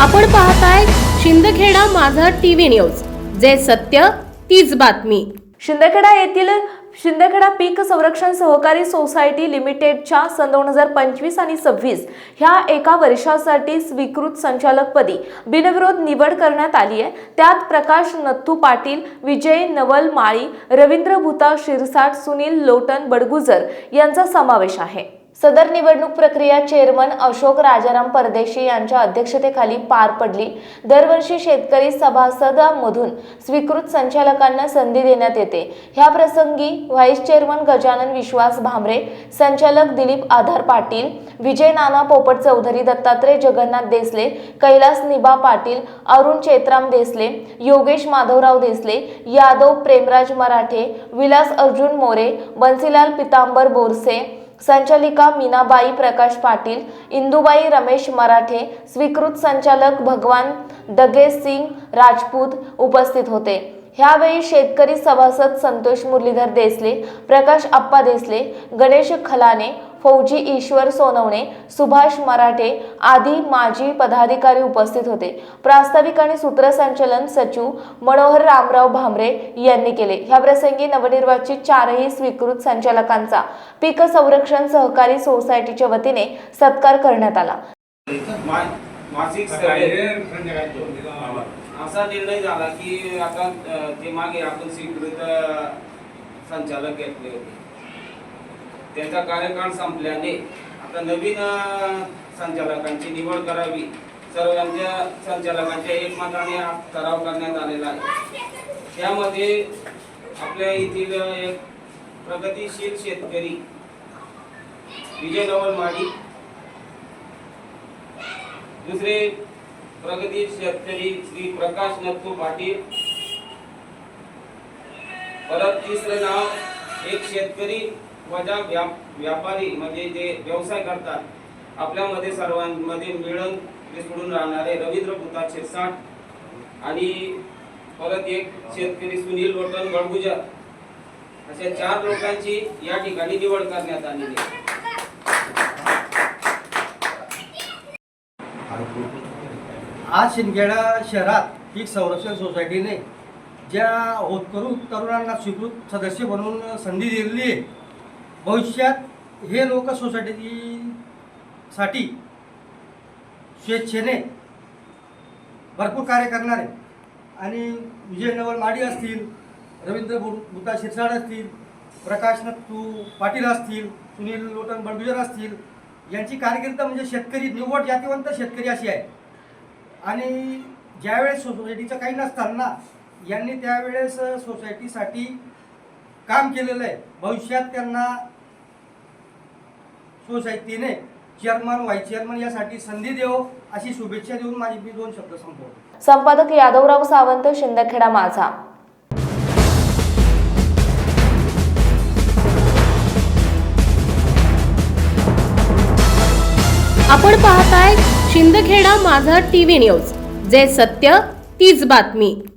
आपण पाहताय शिंदखेडा माझा टीव्ही न्यूज. जे सत्य तीच बातमी. शिंदखेडा येथील शिंदखेडा पीक संरक्षण सहकारी सोसायटी लिमिटेडच्या सन दोन हजार पंचवीस आणि सव्वीस ह्या एका वर्षासाठी स्वीकृत संचालकपदी बिनविरोध निवड करण्यात आली आहे. त्यात प्रकाश नथू पाटील विजय नवल माळी रवींद्र भूता शिरसाट सुनील लोटन बडगुजर यांचा समावेश आहे. सदर निवडणूक प्रक्रिया चेअरमन अशोक राजाराम परदेशी यांच्या अध्यक्षतेखाली पार पडली. दरवर्षी शेतकरी सभासदांमधून स्वीकृत संचालकांना संधी देण्यात येते. ह्या प्रसंगी व्हाईस चेअरमन गजानन विश्वास भामरे संचालक दिलीप आधार पाटील विजय नाना पोपट चौधरी दत्तात्रय जगन्नाथ देसले कैलास निबा पाटील अरुण चेतराम देसले योगेश माधवराव देसले यादव प्रेमराज मराठे विलास अर्जुन मोरे बन्सीलाल पितांबर बोरसे संचालिका मीनाबाई प्रकाश पाटील इंदुबाई रमेश मराठे स्वीकृत संचालक भगवान दगे सिंग राजपूत उपस्थित होते. ह्यावेळी शेतकरी सभासद संतोष मुरलीधर देसले प्रकाश आप्पा देसले गणेश खलाने फौजी ईश्वर सोनवणे सुभाष मराठे आदी माजी पदाधिकारी उपस्थित होते. प्रास्ताविक आणि सूत्रसंचलन सचिव मनोहर रामराव भामरे यांनी केले. ह्या प्रसंगी नवनिर्वाचित चारही स्वीकृत संचालकांचा पीक संरक्षण सहकारी सोसायटीच्या वतीने सत्कार करण्यात आला. असा निर्णय झाला की आता ते मागे आपण स्वीकृत संचालक घेतले होते. त्यांचा कार्यकाळ संपल्याने आता नवीन संचालकांची निवड करावी. सर्वांच्या संचालकांच्या एकमताने हा ठराव करण्यात आलेला आहे. त्यामध्ये आपल्या येथील एक प्रगतिशील शेतकरी विजय नवल माडी दुसरे प्रगती शेतकरी श्री प्रकाश नथू पाटील. परत तिसरं नाव एक शेतकरी वजा व्यापारी म्हणजे जे व्यवसाय करतात. आपल्यामध्ये सर्वांमध्ये मिळून मिसळून राहणारे रवींद्र पुता शिरसाट आणि परत एक शेतकरी सुनील लोटन गडगुजर अशा चार लोकांची या ठिकाणी निवड करण्यात आलेली आहे. आज शिंदखेडा शहरात पीक संरक्षण सोसायटीने ज्या होतकरू तरुणांना स्वीकृत सदस्य बनवून संधी दिलेली आहे भविष्यात हे लोक सोसायटीसाठी स्वेच्छेने भरपूर कार्य करणार आहे आणि विजय नवल माडी असतील रवींद्र भू भूता शिरसाड असतील प्रकाश नत्तू पाटील असतील सुनील लोटन बडगुजर असतील यांची कारकिर्द म्हणजे शेतकरी निवड जातीवंत शेतकरी अशी आहे आणि ज्यावेळेस सोसायटीचं काही नसताना यांनी त्यावेळेस सोसायटीसाठी काम केलेलं आहे. भविष्यात त्यांना सोसायटीने चेअरमन व्हाईस चेअरमन यासाठी संधी देव अशी शुभेच्छा देऊन माझी मी दोन शब्द संपवतो. संपादक यादवराव सावंत शिंदखेडा माझा. आपण पाहताय शिंदखेडा माझा टीव्ही न्यूज. जे सत्य तीच बातमी.